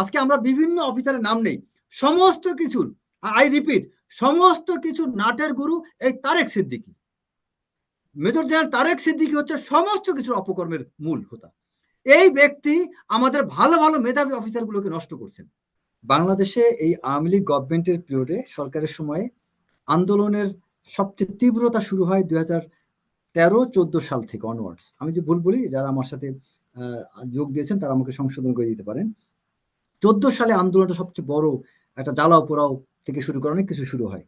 আজকে আমরা বিভিন্ন অফিসারের নাম নেই। সমস্ত কিছুর, আই রিপিট, সমস্ত কিছু নাটের গুরু এই তারেক সিদ্দিকি। মেজর জেনারেল তারেক সিদ্দিকি হচ্ছে সমস্ত কিছুর অপকর্মের মূল হোতা। এই ব্যক্তি আমাদের ভালো ভালো মেধাবী অফিসারগুলোকে নষ্ট করছেন। বাংলাদেশে এই আওয়ামী লীগ গভর্নমেন্টের পিরিয়ডে সরকারের সময়ে আন্দোলনের সবচেয়ে তীব্রতা শুরু হয় দুই হাজার তেরো চোদ্দ সাল থেকে অনওয়ার্ডস আমি যে ভুল বলি, যারা আমার সাথে যোগ দিয়েছেন, তারা আমাকে সংশোধন করে দিতে পারেন। চোদ্দ সালে আন্দোলনটা সবচেয়ে বড় একটা জ্বালাও পোড়াও থেকে শুরু করে অনেক কিছু শুরু হয়।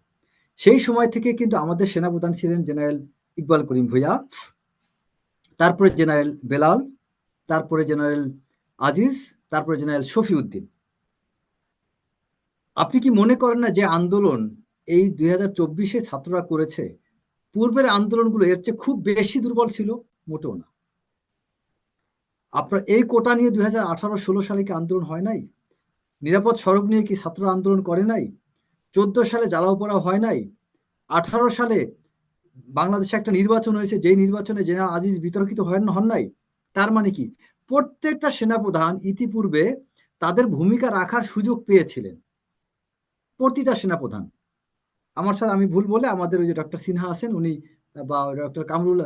সেই সময় থেকে কিন্তু আমাদের সেনাপ্রধান ছিলেন জেনারেল ইকবাল করিম ভুইয়া, তারপরে জেনারেল বেলাল, তারপরে জেনারেল আজিজ, তারপরে জেনারেল শফিউদ্দিন। আপনি কি মনে করেন না যে আন্দোলন এই দুই হাজার চব্বিশে ছাত্ররা করেছে, পূর্বের আন্দোলনগুলো এর চেয়ে খুব বেশি দুর্বল ছিল? মোটেও না। আপনার এই কোটা নিয়ে দুই হাজার আঠারো ষোলো সালে কি আন্দোলন হয় নাই? নিরাপদ সড়ক নিয়ে কি ছাত্র আন্দোলন করে নাই? চোদ্দ সালে জ্বালাও পড়া হয় নাই? আঠারো সালে বাংলাদেশে একটা নির্বাচন হয়েছে, যেই নির্বাচনে জেনারেল আজিজ বিতর্কিত হন নাই, তার মানে কি? প্রত্যেকটা সেনাপ্রধান ইতিপূর্বে তাদের ভূমিকা রাখার সুযোগ পেয়েছিলেন। প্রতিটা সেনাপ্রধান। আমার সাথে আমি ভুল বলে আমাদের ওই যে ডক্টর সিনহা আছেন, উনি বা ডক্টর কামরুল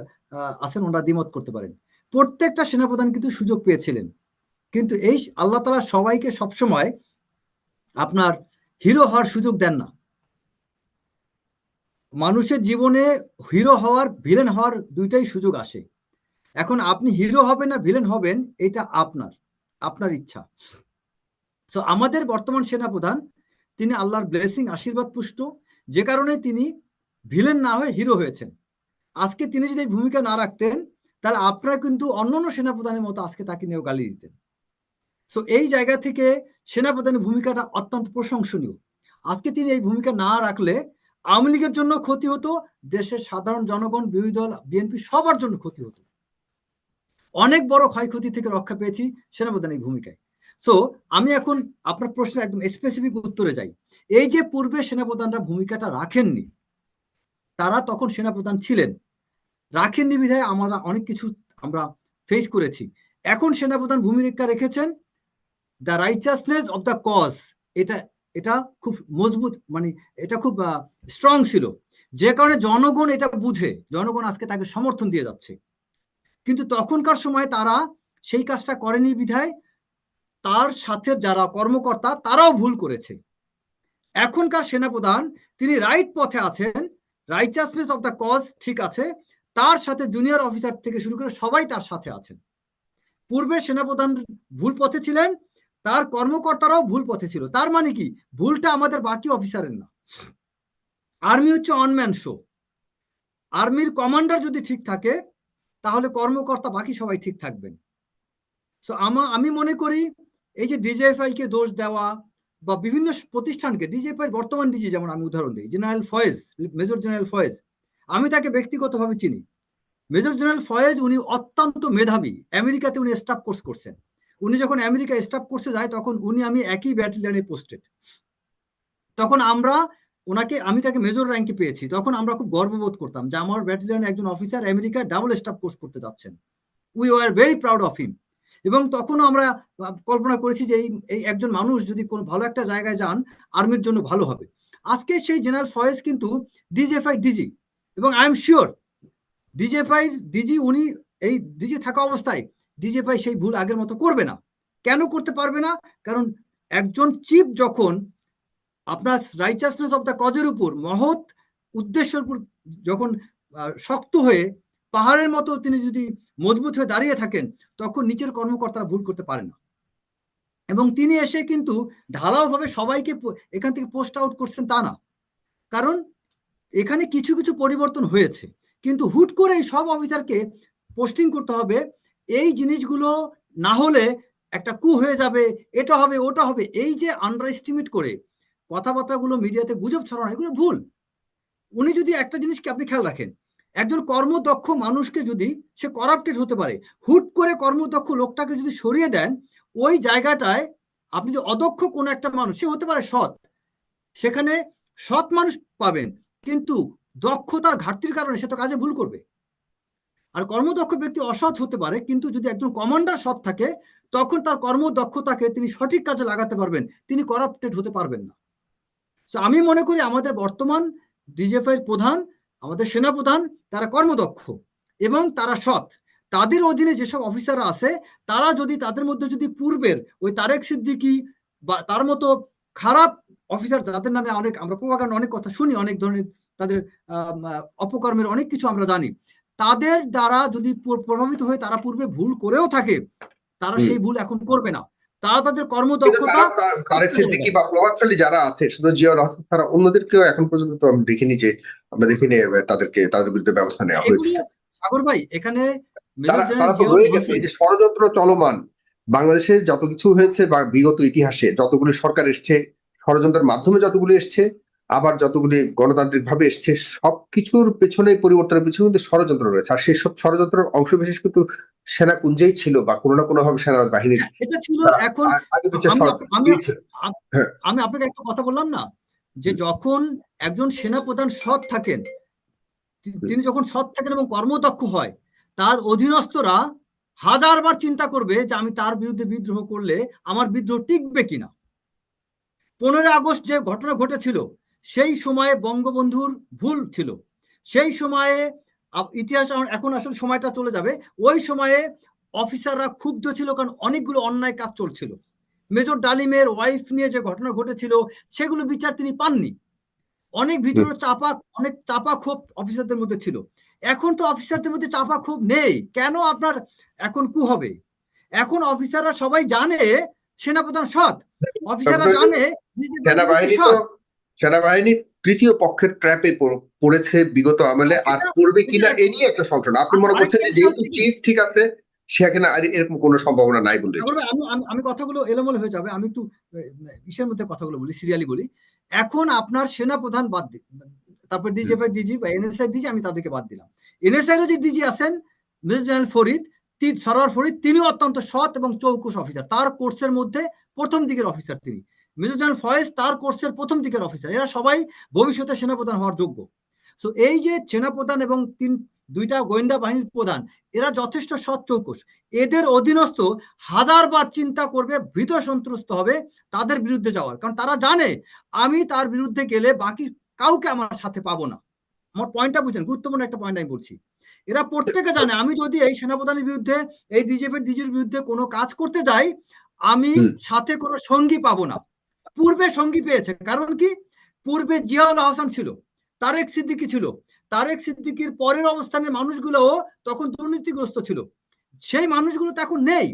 আছেন, ওনারা দ্বিমত করতে পারেন। প্রত্যেকটা সেনাপ্রধান কিন্তু সুযোগ পেয়েছিলেন। কিন্তু এই আল্লাহ তালা সবাইকে সবসময় আপনার হিরো হওয়ার সুযোগ দেন না। মানুষের জীবনে হিরো হওয়ার, ভিলেন হওয়ার দুইটাই সুযোগ আসে। এখন আপনি হিরো হবেন না, ভিলেন হবেন, এটা আপনার আপনার ইচ্ছা। তো আমাদের বর্তমান সেনাপ্রধান, তিনি আল্লাহর ব্লেসিং আশীর্বাদ পুষ্ট, যে কারণে তিনি ভিলেন না হয়ে হিরো হয়েছেন। আজকে তিনি যদি ভূমিকা না রাখতেন, তাহলে আপনারা কিন্তু অন্যান্য সেনাপ্রধানের মতো আজকে তাকে নিয়েও গালি দিতেন। সো এই জায়গা থেকে সেনাপ্রধানের ভূমিকাটা অত্যন্ত প্রশংসনীয়। আজকে তিনি এই ভূমিকা না রাখলে আওয়ামী লীগের জন্য ক্ষতি হতো, দেশের সাধারণ জনগণ, বিরোধী দল, বিএনপি সবার জন্য ক্ষতি হতো। অনেক বড় ক্ষয়ক্ষতি থেকে রক্ষা পেয়েছি সেনাপ্রধানের ভূমিকায়। সো আমি এখন আপনার প্রশ্নের একদম স্পেসিফিক উত্তরে যাই। এই যে পূর্বে সেনাপ্রধানরা ভূমিকাটা রাখেননি, তারা তখন সেনাপ্রধান ছিলেন। রাখেননি বিধায় আমরা অনেক কিছু আমরা ফেস করেছি। এখন সেনাপ্রধান ভূমিকা রেখেছেন the righteousness of the cause এটা এটা খুব মজবুত মানে এটা খুব স্ট্রং ছিল। যে কারণে জনগণ এটা বুঝে, জনগণ আজকে তাকে সমর্থন দিয়ে যাচ্ছে। কিন্তু তখনকার সময় তারা সেই কাজটা করেনি বিধায়, তার সাথে যারা কর্মকর্তা, তারাও ভুল করেছে। এখনকার সেনাপ্রধান, তিনি রাইট পথে আছেন রাইচাসনেস অফ দ্য কজ ঠিক আছে, তার সাথে জুনিয়র অফিসার থেকে শুরু করে সবাই তার সাথে আছেন। পূর্বের সেনাপ্রধান ভুল পথে ছিলেন তার কর্মকর্তারাও ভুল পথে ছিল। তার মানে কি? ভুলটা আমাদের বাকি অফিসারের না। আর্মি হচ্ছে অনম্যান শো। আর্মির কমান্ডার যদি ঠিক থাকে, তাহলে কর্মকর্তা বাকি সবাই ঠিক থাকবেন। সো আমা, আমি মনে করি এই যে ডিজিএফআই কে দোষ দেওয়া বা বিভিন্ন প্রতিষ্ঠানকে, ডিজিএফআই বর্তমান ডিজি, যেমন আমি উদাহরণ দিই, general Foyez, major general Foyez, আমি তাকে ব্যক্তিগতভাবে চিনি। মেজর জেনারেল ফয়েজ উনি অত্যন্ত মেধাবী। আমেরিকাতে উনি স্টাফ কোর্স করছেন। উনি যখন আমেরিকা স্টাফ কোর্সে যায়, তখন উনি আমি একই ব্যাটালিয়ানে পোস্টেড তখন আমরা ওনাকে, আমি তাকে মেজর র্যাঙ্কে পেয়েছি। তখন আমরা খুব গর্ববোধ করতাম যে আমার ব্যাটালিয়ানে একজন officer America double staff course করতে যাচ্ছেন। We were very proud of him এবং তখনও আমরা কল্পনা করেছি যে এই একজন মানুষ যদি কোনো ভালো একটা জায়গায় যান আর্মির জন্য ভালো হবে। আজকে সেই জেনারেল ফয়েজ কিন্তু ডিজিএফআই ডিজি এবং I am sure DGFI DG উনি, এই ডিজি থাকা অবস্থায় ডিজিএফআই সেই ভুল আগের মতো করবে না। কেন করতে পারবে না? কারণ একজন চিফ যখন আপনার রাইচাসনেস অফ দ্য কজের উপর, মহৎ উদ্দেশ্যের উপর যখন শক্ত হয়ে পাহাড়ের মতো তিনি যদি মজবুত হয়ে দাঁড়িয়ে থাকেন, তখন নিচের কর্মকর্তারা ভুল করতে পারে না। এবং তিনি এসে কিন্তু ঢালাওভাবে সবাইকে এখান থেকে পোস্ট আউট করছেন তা না। কারণ এখানে কিছু কিছু পরিবর্তন হয়েছে। কিন্তু হুট করে সব অফিসারকে পোস্টিং করতে হবে এই জিনিসগুলো না হলে একটা কু হয়ে যাবে, এটা হবে, ওটা হবে। এই যে আন্ডার এস্টিমেট করে কথাবার্তাগুলো মিডিয়াতে গুজব ছড়ানো, এগুলো ভুল। উনি যদি একটা জিনিসকে আপনি খেয়াল রাখেন, একজন কর্মদক্ষ মানুষকে যদি সে করাপ্টেড হতে পারে, হুট করে কর্মদক্ষ লোকটাকে যদি সরিয়ে দেন, ওই জায়গাটায় আপনি যে অদক্ষ কোনো একটা মানুষ, সে হতে পারে সৎ। সেখানে সৎ মানুষ পাবেন, কিন্তু দক্ষতার ঘাটতির কারণে সে তো কাজে ভুল করবে। আর কর্মদক্ষ ব্যক্তি অসৎ হতে পারে, কিন্তু যদি একজন কমান্ডার সৎ থাকে, তখন তার কর্মদক্ষতাকে তিনি সঠিক কাজে লাগাতে পারবেন, তিনি করাপ্টেড হতে পারবেন না। তো আমি মনে করি আমাদের বর্তমান ডিজিএফআই প্রধান, আমাদের সেনাপ্রধান, তারা কর্মদক্ষ এবং তারা সৎ। তাদের অধীনে যেসব অফিসাররা আছে, তারা যদি তাদের মধ্যে যদি পূর্বের ওই তারেক সিদ্দিকি বা তার মতো খারাপ অফিসার যাদের নামে অনেক আমরা প্রভাকাণ্ড অনেক কথা শুনি, অনেক ধরনের তাদের অপকর্মের অনেক কিছু আমরা জানি তাদের দ্বারা যদি প্রভাবিত হয়ে তারা পূর্বে ভুল করেও থাকে তারা সেই ভুল এখন করবে না। তারা তাদের কর্মদক্ষতা বা প্রভাবশালী যারা আছে শুধু জিয়া রহমান ছাড়া অন্যদেরকেও এখন পর্যন্ত তো আমি দেখিনি যে আমরা দেখিনি তাদেরকে তাদের বিরুদ্ধে ব্যবস্থা নেওয়া হয়েছে। সাগর ভাই এখানে তারা তারা তো রয়ে গেছে যে ষড়যন্ত্র চলমান বাংলাদেশে যত কিছু হয়েছে বা বিগত ইতিহাসে যতগুলি সরকার এসছে ষড়যন্ত্রের মাধ্যমে যতগুলি এসছে আবার যতগুলি গণতান্ত্রিক ভাবে এসছে সবকিছুর পেছনে পরিবর্তনের পিছনে কিন্তু ষড়যন্ত্র রয়েছে। আর সেই সব ষড়যন্ত্রের অংশ বিশেষ কিন্তু সেনা কুঞ্জেই ছিল বা কোনো না কোনো ভাবে সেনা বাহিনী এটা ছিল এখন হ্যাঁ। আমি আপনাকে একটা কথা বললাম না? যে যখন একজন সেনা প্রধান সৎ থাকেন তিনি যখন সৎ থাকেন এবং কর্মদক্ষ হয় তার অধীনস্থরা হাজারবার চিন্তা করবে যে আমি তার বিরুদ্ধে বিদ্রোহ করলে আমার বিদ্রোহ টিকবে কিনা। পনেরোই আগস্ট যে ঘটনা ঘটেছিল সেই সময়ে বঙ্গবন্ধুর ভুল ছিল। সেই সময়ে ইতিহাস এখন আসলে সময়টা চলে যাবে। ওই সময়ে অফিসাররা ক্ষুব্ধ ছিল কারণ অনেকগুলো অন্যায় কাজ চলছিল। মেজর ডালিমের ওয়াইফ নিয়ে যে ঘটনা ঘটেছিল সেগুলো বিচার তিনি পাননি। অনেক ভিতরে চাপা অনেক চাপা ক্ষোভ অফিসারদের মধ্যে ছিল। এখন তো অফিসারদের মধ্যে চাপা ক্ষোভ নেই। কেন আপনার এখন কু হবে? এখন অফিসাররা সবাই জানে সেনাপ্রধান সৎ। অফিসাররা জানে সেনাবাহিনী সেনাবাহিনী তৃতীয় পক্ষের ট্র্যাপে পড়েছে বিগত আমলে আর পড়বে কিনা এ নিয়ে একটা সংশয় আপনি মনে করছেন যেহেতু চিফ ঠিক আছে সেখানে আর এরকম কোনো সম্ভাবনা নাই বলে আমি কথাগুলো এলোমেলো হয়ে যাবে। আমি একটু ইসের মধ্যে কথাগুলো বলি সিরিয়ালি বলি। এখন আপনার সেনা প্রধান বাদ তারপর ডিজিএফআই ডিজি বা এনএসআই ডিজি আমি তাদেরকে বাদ দিলাম। এনএসআই যে ডিজি আছেন মেজর জেনারেল ফরিদ সরোয়ার ফরিদ তিনি অত্যন্ত সৎ এবং চৌকুশ অফিসার তার কোর্সের মধ্যে প্রথম দিকের অফিসার তিনি। মেজর জেনারেল ফয়েজ তার কোর্সের প্রথম দিকের অফিসার এরা সবাই ভবিষ্যতে সেনাপ্রধান হওয়ার যোগ্য। সো এই যে সেনাপ্রধান এবং তিন দুইটা গোয়েন্দা বাহিনীর প্রধান এরা যথেষ্ট সৎ চৌকুশ এদের অধীনস্থ হাজারবার চিন্তা করবে ভীত সন্ত্রস্ত হবে তাদের বিরুদ্ধে যাওয়ার। কারণ তারা জানে আমি তার বিরুদ্ধে গেলে বাকি কাউকে আমার সাথে পাবো না। আমার পয়েন্টটা বুঝেন গুরুত্বপূর্ণ একটা পয়েন্ট আমি বলছি। এরা প্রত্যেকে জানে আমি যদি এই সেনাপ্রধানের বিরুদ্ধে এই ডিজিএফের ডিজির বিরুদ্ধে কোনো কাজ করতে যাই আমি সাথে কোনো সঙ্গী পাবো না। পূর্বে সঙ্গী পেয়েছে। কারণ কি? পূর্বে জিয়াউল হাসান ছিল, তারেক সিদ্দিকি ছিল। তারেক সিদ্দিকির পরের অবস্থানের মানুষগুলো তখন দুর্নীতিগ্রস্ত ছিল। সেই মানুষগুলো তো এখন নেই।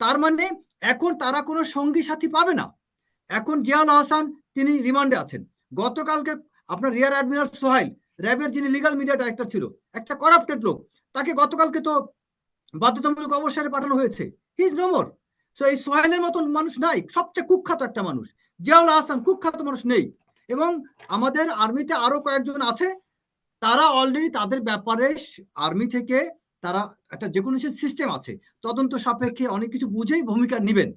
তার মানে এখন তারা কোনো সঙ্গী সাথী পাবে না। এখন জিয়াউল হাসান তিনি রিমান্ডে আছেন। গতকালকে আপনার রিয়ার অ্যাডমিরাল সোহাইল র্যাবের যিনি লিগাল মিডিয়া ডাইরেক্টর ছিল, একটা করাপ্টেড লোক, তাকে গতকালকে তো বাধ্যতামূলক অবসরে পাঠানো হয়েছে। হিজ নোমর সো এই সোহাইলের মতন মানুষ নাই, সবচেয়ে কুখ্যাত একটা মানুষ। জিয়াউল হাসান কুখ্যাত মানুষ নেই। এবং আমাদের আর্মিতে আরও কয়েকজন আছে, তারা অলরেডি তাদের ব্যাপারে আর্মি থেকে তারা একটা যে কোনো সিস্টেম আছে, তদন্ত সাপেক্ষে অনেক কিছু বুঝেই ভূমিকা নেবেন।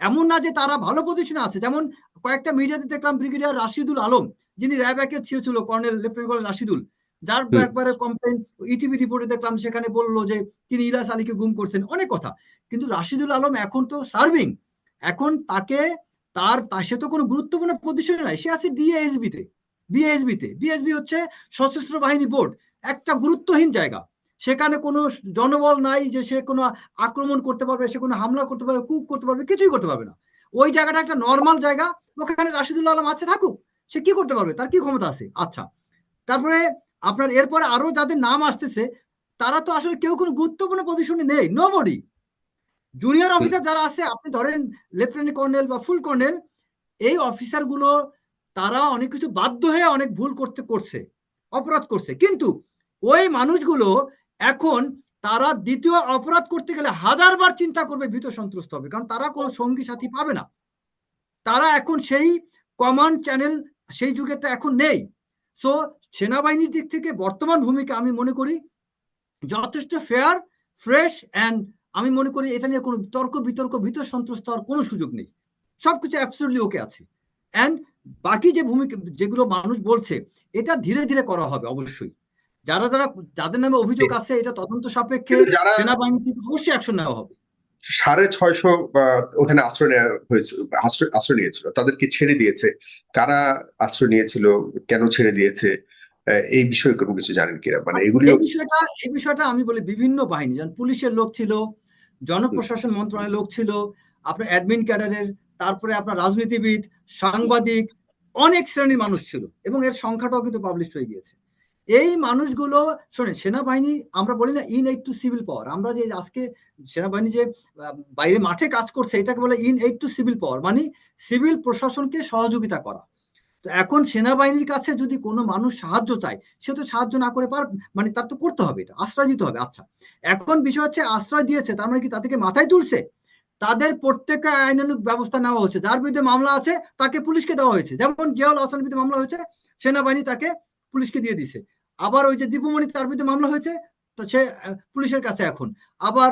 এমন না যে তারা ভালো পজিশনে আছে, যেমন কয়েকটা মিডিয়াতে দেখলাম ব্রিগেডিয়ার রাশিদুল আলম, যিনি র্যাব একের ছিল ছিল, কর্নেল লেফটেন্যান্ট কর্নেল রাশিদুল। যার একবারে কমপ্লেন ইটিভি রিপোর্টে দেখলাম সেখানে বলল যে তিনি ইলাস আলীকে গুম করছেন। অনেক কথা। কিন্তু রাশিদুল আলম এখন তো সার্ভিং এখন তাকে তার সে তো কোনো গুরুত্বপূর্ণ পজিশনে নাই। সে আছে ডিএসবি তে বিএসবি তে বিএসবি হচ্ছে সশস্ত্র বাহিনী বোর্ড একটা গুরুত্বহীন জায়গা। সেখানে কোনো জনবল নাই যে সে কোনো আক্রমণ করতে পারবে সে কোনো হামলা করতে পারবে কুক করতে পারবে কিছুই করতে পারবে না। ওই জায়গাটা একটা নর্মাল জায়গা। ওখানে রাশিদুল্লাহ আলম আছে থাকুক। সে কি করতে পারবে? তার কি ক্ষমতা আছে? আচ্ছা। তারপরে আপনার এরপর আরও যাদের নাম আসতেছে তারা তো আসলে কেউ কোনো গুরুত্বপূর্ণ পজিশনে নেই নো বডি জুনিয়র অফিসার যারা আছে আপনি ধরেন লেফটেন্যান্ট কর্নেল বা ফুল কর্নেল এই অফিসারগুলো তারা অনেক কিছু বাধ্য হয়ে অনেক ভুল করতে করছে অপরাধ করছে। কিন্তু ওই মানুষগুলো এখন তারা দ্বিতীয় অপরাধ করতে গেলে হাজারবার চিন্তা করবে ভীত সন্ত্রস্ত হবে কারণ তারা কোনো সঙ্গী সাথী পাবে না। তারা এখন সেই কমান্ড চ্যানেল সেই যুগেরটা এখন নেই। সো সেনাবাহিনীর দিক থেকে বর্তমান ভূমিকা আমি মনে করি যথেষ্ট ফেয়ার ফ্রেশ অ্যান্ড আমি মনে করি এটা নিয়ে কোনো তর্ক বিতর্ক ভিতর সন্ত্রস্ত হওয়ার কোনো সুযোগ নেই। সবকিছু অ্যাবসুটলি ওকে আছে। অ্যান্ড বাকি যে ভূমিকা যেগুলো মানুষ বলছে এটা ধীরে ধীরে করা হবে অবশ্যই। যারা যারা যাদের নামে অভিযোগ আছে এটা তদন্ত সাপেক্ষে সেনাবাহিনী থেকে অবশ্যই অ্যাকশন নেওয়া হবে। সাড়ে ছয়শো বা ওখানে আশ্রয় নেওয়া হয়েছে আশ্রয় নিয়েছিল তাদেরকে ছেড়ে দিয়েছে। কারা আশ্রয় নিয়েছিল কেন ছেড়ে দিয়েছে? এই বিষয়ে কোনো কিছু জানেন কিনা? মানে এগুলি এই বিষয়টা এই বিষয়টা আমি বলি বিভিন্ন বাহিনী যেমন পুলিশের লোক ছিল জনপ্রশাসন মন্ত্রণালয়ের লোক ছিল আপনার অ্যাডমিন ক্যাডারের তারপরে আপনার রাজনীতিবিদ সাংবাদিক অনেক শ্রেণির মানুষ ছিল এবং এর সংখ্যাটাও কিন্তু পাবলিশ হয়ে গিয়েছে। এই মানুষগুলো শোনেন সেনাবাহিনী আমরা বলি না in aid to civil power আমরা যে আজকে সেনাবাহিনী যে বাইরে মাঠে কাজ করছে এটাকে বলে in aid to civil power মানে সিভিল প্রশাসনকে সহযোগিতা করা। তো এখন সেনাবাহিনীর কাছে যদি কোনো মানুষ সাহায্য চায়, সে তো সাহায্য না করে পার মানে তার তো করতে হবে এটা, আশ্রয় দিতে হবে আচ্ছা। এখন বিষয় হচ্ছে আশ্রয় দিয়েছে, তার মানে কি তাদেরকে মাথায় তুলছে? তাদের প্রত্যেকটা আইনানুক ব্যবস্থা নেওয়া হচ্ছে যার বিরুদ্ধে মামলা আছে তাকে পুলিশকে দেওয়া হয়েছে। যেমন জিয়াউল হাসান বিরুদ্ধে মামলা হয়েছে, সেনাবাহিনী তাকে পুলিশকে দিয়ে দিছে আবার ওই যে দীপুমণি তার বিরুদ্ধে মামলা হয়েছে, তো সে পুলিশের কাছে এখন। আবার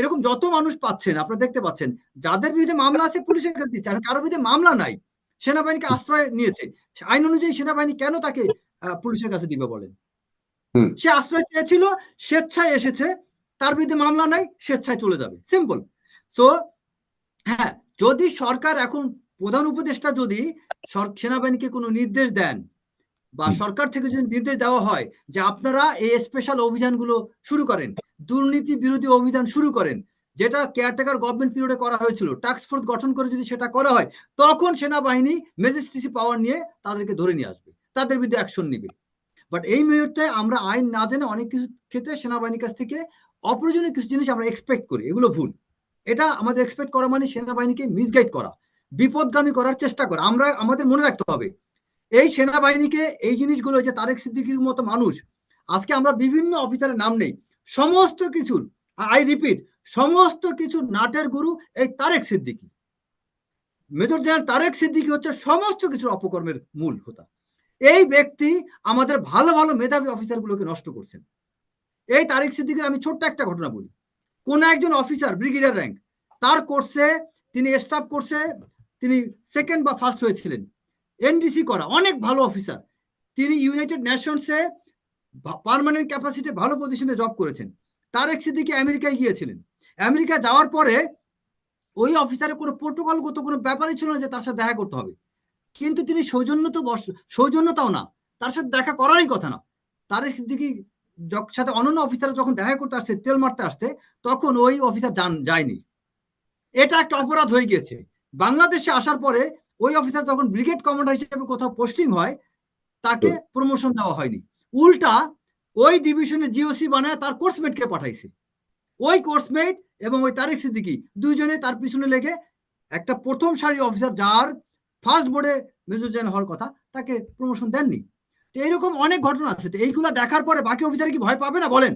এরকম যত মানুষ পাচ্ছেন, আপনারা দেখতে পাচ্ছেন, যাদের বিরুদ্ধে মামলা আছে পুলিশের কাছে দিচ্ছে, আর কারোর বিরুদ্ধে মামলা নাই। সেনাবাহিনীকে আশ্রয় নিয়েছে। আইন অনুযায়ী সেনাবাহিনী কেন তাকে পুলিশের কাছে দিবে বলেন? সে আশ্রয় চেয়েছিল স্বেচ্ছায় এসেছে তার বিরুদ্ধে মামলা নাই স্বেচ্ছায় চলে যাবে। সিম্পল। তো হ্যাঁ যদি সরকার এখন প্রধান উপদেষ্টা যদি সেনাবাহিনীকে কোনো নির্দেশ দেন বা সরকার থেকে যদি নির্দেশ দেওয়া হয় যে আপনারা এই স্পেশাল অভিযানগুলো শুরু করেন দুর্নীতি বিরোধী অভিযান শুরু করেন যেটা কেয়ারটেকার গভর্নমেন্ট পিরিয়ডে করা হয়েছিল টাস্ক ফোর্স গঠন করে যদি সেটা করা হয়, তখন সেনাবাহিনী ম্যাজিস্ট্রেসি পাওয়ার নিয়ে তাদেরকে ধরে নিয়ে আসবে, তাদের বিরুদ্ধে অ্যাকশন নিবে। বাট এই মুহূর্তে আমরা আইন না জেনে অনেক কিছু ক্ষেত্রে সেনাবাহিনীর কাছ থেকে অপ্রয়োজনীয় কিছু জিনিস আমরা এক্সপেক্ট করি, এগুলো ভুল। এটা আমাদের এক্সপেক্ট করা মানে সেনাবাহিনীকে মিসগাইড করা, বিপদগামী করার চেষ্টা করা। আমরা, আমাদের মনে রাখতে হবে, এই সেনাবাহিনীকে এই জিনিসগুলো যে তারেক সিদ্দিকির মতো মানুষ, আজকে আমরা বিভিন্ন অফিসারের নাম নেই, সমস্ত কিছুর, আই রিপিট সমস্ত কিছু নাটের গুরু এই তারেক সিদ্দিকি। মেজর জেনারেল তারেক সিদ্দিকি হচ্ছে সমস্ত কিছুর অপকর্মের মূল হোতা। এই ব্যক্তি আমাদের ভালো ভালো মেধাবী অফিসারগুলোকে নষ্ট করছেন। এই তারেক সিদ্দিকের আমি ছোট্ট একটা ঘটনা বলি। কোন একজন অফিসার ব্রিগেডিয়ার র্যাঙ্ক তার কোর্সে তিনি স্টাফ কোর্সে তিনি সেকেন্ড বা ফার্স্ট হয়েছিলেন। এনডিসি করা, অনেক ভালো অফিসার তিনি ইউনাইটেড নেশনসে পার্মানেন্ট ক্যাপাসিটি ভালো পজিশনে জব করেছেন। তারেক সিদ্দিকি আমেরিকায় গিয়েছিলেন। আমেরিকা যাওয়ার পরে ওই অফিসারের কোনো প্রোটোকলগত কোনো ব্যাপারই ছিল না যে তার সাথে দেখা করতে হবে। কিন্তু তিনি সৌজন্য তো বস- সৌজন্যতাও না। তার সাথে দেখা করারই কথা না। তার যখ- সাথে অন্যান্য অফিসার যখন দেখা করতে আসছে তেল মারতে আসছে তখন ওই অফিসার যান যায়নি। এটা একটা অপরাধ হয়ে গিয়েছে। বাংলাদেশে আসার পরে ওই অফিসার যখন ব্রিগেড কমান্ডার হিসেবে কোথাও পোস্টিং হয় তাকে প্রমোশন দেওয়া হয়নি। উল্টা ওই ডিভিশনে জিওসি বানায় তার কোর্সমেটকে পাঠাইছে। ওই কোর্সমেট এবং ওই তারেক সিদ্দিকি দুইজনে তার পিছনে লেগে একটা প্রথম সারি অফিসার যার ফার্স্ট বোর্ডে মেজর জেনারেল হওয়ার কথা, তাকে প্রমোশন দেননি। তো এইরকম অনেক ঘটনা আছে। তো এইগুলা দেখার পরে বাকি অফিসার কি ভয় পাবে না বলেন?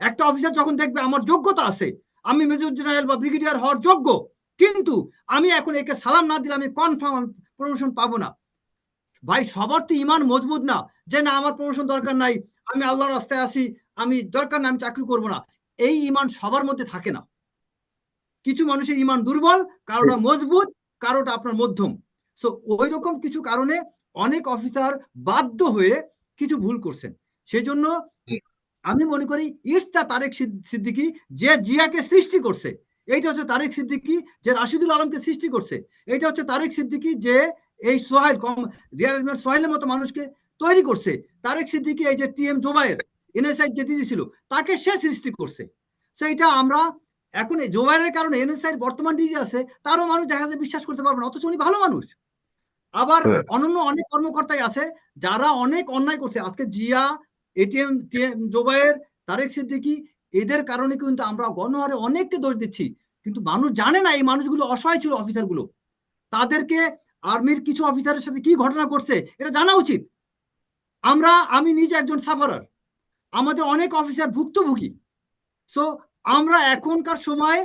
একটা অফিসার যখন দেখবে আমার যোগ্যতা আছে, আমি মেজর জেনারেল বা ব্রিগেডিয়ার হওয়ার যোগ্য, কিন্তু আমি এখন একে সালাম না দিলে আমি কনফার্ম প্রমোশন পাবো না। ভাই, সবার তো ইমান মজবুত না যে না, আমার প্রমোশন দরকার নাই, আমি আল্লাহর রাস্তায় আসি আমি দরকার না আমি চাকরি করব না। এই ইমান সবার মধ্যে থাকে না। কিছু মানুষের ইমান দুর্বল কারোটা মজবুত কারোটা আপনার মধ্যম। সো ওই রকম কিছু কারণে অনেক অফিসার বাধ্য হয়ে কিছু ভুল করছেন। সেই জন্য আমি মনে করি ইটস দ্য তারেক সিদ- সিদ্দিকী যে জিয়াকে সৃষ্টি করছে এইটা হচ্ছে তারেক সিদ্দিকী যে রাশিদুল আলমকে সৃষ্টি করছে এইটা হচ্ছে তারেক সিদ্দিকী যে এই সোহাইল কম রিয়াল সোহাইলের মতো মানুষকে তৈরি করছে। তারেক সিদ্দিকী এই যে টিএম জোবায়ের এনএসআই যে ডিজি ছিল তাকে সে সৃষ্টি করছে। তো এটা আমরা এখন জোবায়ের কারণে এনএসআই বর্তমান ডিজি আছে তারও মানুষ দেখা যায় বিশ্বাস করতে পারবে না অথচ উনি ভালো মানুষ। আবার হ্যাঁ। অনন্য অনেক কর্মকর্তাই আছে যারা অনেক অন্যায় করছে। আজকে জিয়া এটিএম জোবায়ের তারেক সিদ্দিকি এদের কারণে কিন্তু আমরা গণহারে অনেককে দোষ দিচ্ছি। কিন্তু মানুষ জানে না এই মানুষগুলো অসহায় ছিল অফিসারগুলো। তাদেরকে আর্মির কিছু অফিসারের সাথে কি ঘটনা করছে এটা জানা উচিত। আমরা আমি নিজে একজন সাফারার আমাদের অনেক অফিসার ভুক্তভোগী। সো আমরা এখনকার সময়ে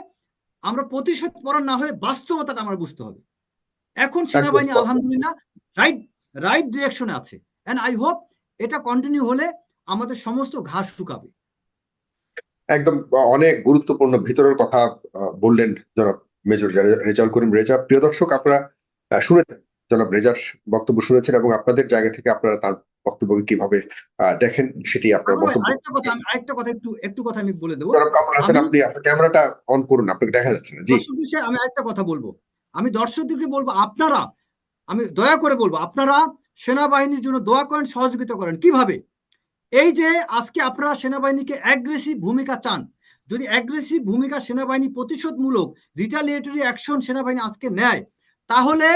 আমরা প্রতিশোধ পড়া না হয়ে বাস্তবতাটা আমরা বুঝতে হবে। এখন সেনাবাহিনী আলহামদুলিল্লাহ রাইট রাইট ডিরেকশনে আছে। এন্ড আই হোপ এটা কন্টিনিউ হলে আমাদের সমস্ত ঘাস শুকাবে। একদম অনেক গুরুত্বপূর্ণ ভিতরের কথা বললেন জনাব মেজর রেজাউল করিম রেজা। প্রিয় দর্শক আপনারা শুনেছেন। জনাব রেজার বক্তব্য শুনেছেন এবং আপনাদের জায়গা থেকে আপনারা তার বক্তব্যকে কীভাবে দেখেন সেটি আপনার আমার আরেকটা কথা আরেকটা কথা একটু একটু কথা আমি বলে দেবো। আপনি আপনার ক্যামেরাটা অন করুন আপনাকে দেখা যাচ্ছে না। জি। আমি একটা কথা বলব। আমি দর্শকদেরকে বলব আপনারা আমি দয়া করে বলব আপনারা সেনাবাহিনীর জন্য দোয়া করেন সহযোগিতা করেন। কীভাবে? এই যে আজকে আপনারা সেনাবাহিনীকে অ্যাগ্রেসিভ ভূমিকা চান। যদি অ্যাগ্রেসিভ ভূমিকা সেনাবাহিনী প্রতিশোধমূলক রিটালিয়েটরি অ্যাকশন সেনাবাহিনী আজকে নেয় তাহলে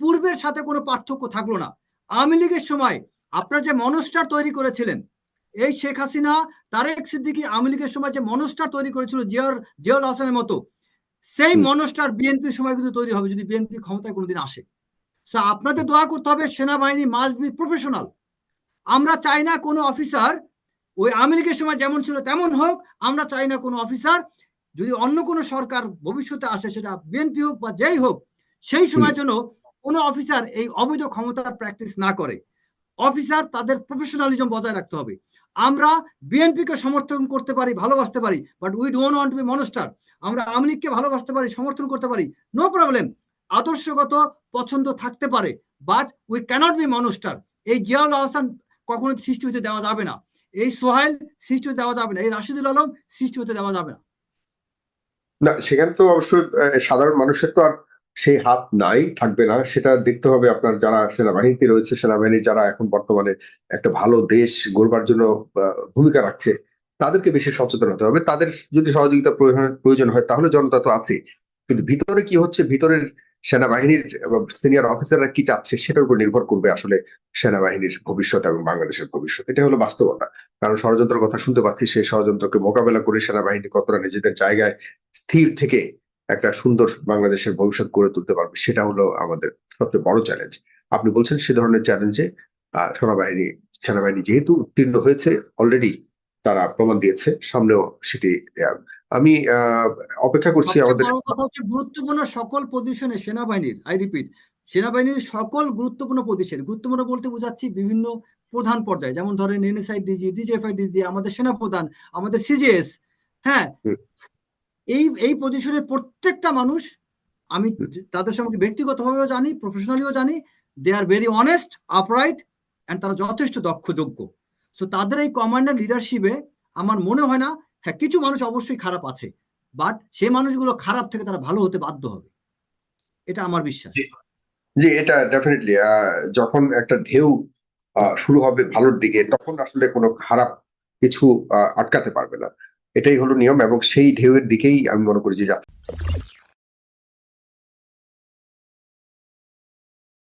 পূর্বের সাথে কোনো পার্থক্য থাকল না। আওয়ামী লীগের সময় আপনারা যে মনস্টার তৈরি করেছিলেন এই শেখ হাসিনা তারেক সিদ্দিকী আওয়ামী লীগের সময় যে মনস্টার তৈরি করেছিল জিয়ার জিয়াউল হাসানের মতো সেই। মনস্টার বিএনপির সময় কিন্তু তৈরি হবে যদি বিএনপি ক্ষমতায় কোনোদিন আসে। So আপনাদের দোয়া করতে হবে সেনাবাহিনী মাস্ট বি প্রফেশনাল আমরা চাই না কোনো অফিসার ওই আওয়ামী লীগের সময় যেমন ছিল তেমন হোক আমরা চাই না কোনো অফিসার যদি অন্য কোনো সরকার ভবিষ্যতে আসে সেটা বিএনপি হোক বা যেই হোক সেই সময় জন্য কোনো অফিসার এই অবৈধ ক্ষমতার প্র্যাকটিস না করে। অফিসার তাদের প্রফেশনালিজম বজায় রাখতে হবে। আমরা বিএনপিকে সমর্থন করতে পারি, ভালোবাসতে পারি but we don't want be monster আমরা আওয়ামী লীগকে ভালোবাসতে পারি, সমর্থন করতে পারি নো প্রবলেম আদর্শগত পছন্দ থাকতে পারে but we can't be monster এই জিয়াউল আহসান কখনো সৃষ্টি হতে দেওয়া যাবে না। এই সোহাইল সৃষ্টি হতে দেওয়া যাবে না। এই রাশিদুল আলম সৃষ্টি হতে দেওয়া যাবে না। না, সেখানে তো অবশ্যই সাধারণ মানুষের তো আর সেই হাত নাই, থাকবে না। সেটা দেখতে হবে আপনার যারা সেনাবাহিনীতে রয়েছে, সেনাবাহিনী যারা এখন বর্তমানে একটা ভালো দেশ গড়বার জন্য ভূমিকা রাখছে, তাদেরকে বেশি সচেতন হতে হবে। তাদের যদি সহযোগিতা প্রয়োজন হয়, তাহলে জনতা তো আছে। কিন্তু ভিতরে কি হচ্ছে? ভিতরের সেনাবাহিনীর সিনিয়র অফিসাররা কি চাচ্ছে? সেটার উপর নির্ভর করবে আসলে সেনাবাহিনীর ভবিষ্যৎ এবং বাংলাদেশের ভবিষ্যৎ। এটা হলো বাস্তবতা। কারণ ষড়যন্ত্রের কথা শুনতে পাচ্ছি, সেই ষড়যন্ত্রকে মোকাবেলা করে সেনাবাহিনী কতটা নিজেদের জায়গায় স্থির থেকে একটা সুন্দর বাংলাদেশের ভবিষ্যৎ গড়ে তুলতে পারবে সেটা হলো আমাদের সবচেয়ে বড় চ্যালেঞ্জ আপনি বলছেন সে ধরনের চ্যালেঞ্জে সেনাবাহিনী সেনাবাহিনী যেহেতু উত্তীর্ণ হয়েছে অলরেডি তারা প্রমাণ দিয়েছে সামনেও সেটি আমি অপেক্ষা করছি আমাদের গুরুত্বপূর্ণ সকল পজিশনে সেনাবাহিনীর আই রিপিট সেনাবাহিনীর সকল গুরুত্বপূর্ণ পজিশন গুরুত্বপূর্ণ বলতে বোঝাচ্ছি বিভিন্ন প্রধান পর্যায়ে যেমন ধরেন এনএসআই ডিজি ডিজিএফআই ডিজি আমাদের সেনাপ্রধান আমাদের সিজিএস হ্যাঁ। এই এই পজিশনের প্রত্যেকটা মানুষ আমি তাদের সম্পর্কে ব্যক্তিগতভাবেও জানি প্রফেশনালিও জানি they are very honest upright and তারা যথেষ্ট দক্ষ যোগ্য সো তাদের এই কমান্ডার লিডারশিপে আমার মনে হয় না হ্যাঁ কিছু মানুষ অবশ্যই খারাপ আছে বাট সেই মানুষগুলো খারাপ থেকে তারা ভালো হতে বাধ্য হবে। এটা আমার বিশ্বাস। জি। এটা ডেফিনেটলি যখন একটা ঢেউ শুরু হবে ভালোর দিকে তখন আসলে কোনো খারাপ কিছু আটকাতে পারবে না। এটাই হলো নিয়ম এবং সেই ঢেউয়ের দিকেই আমি মনে করি যে যাচ্ছে।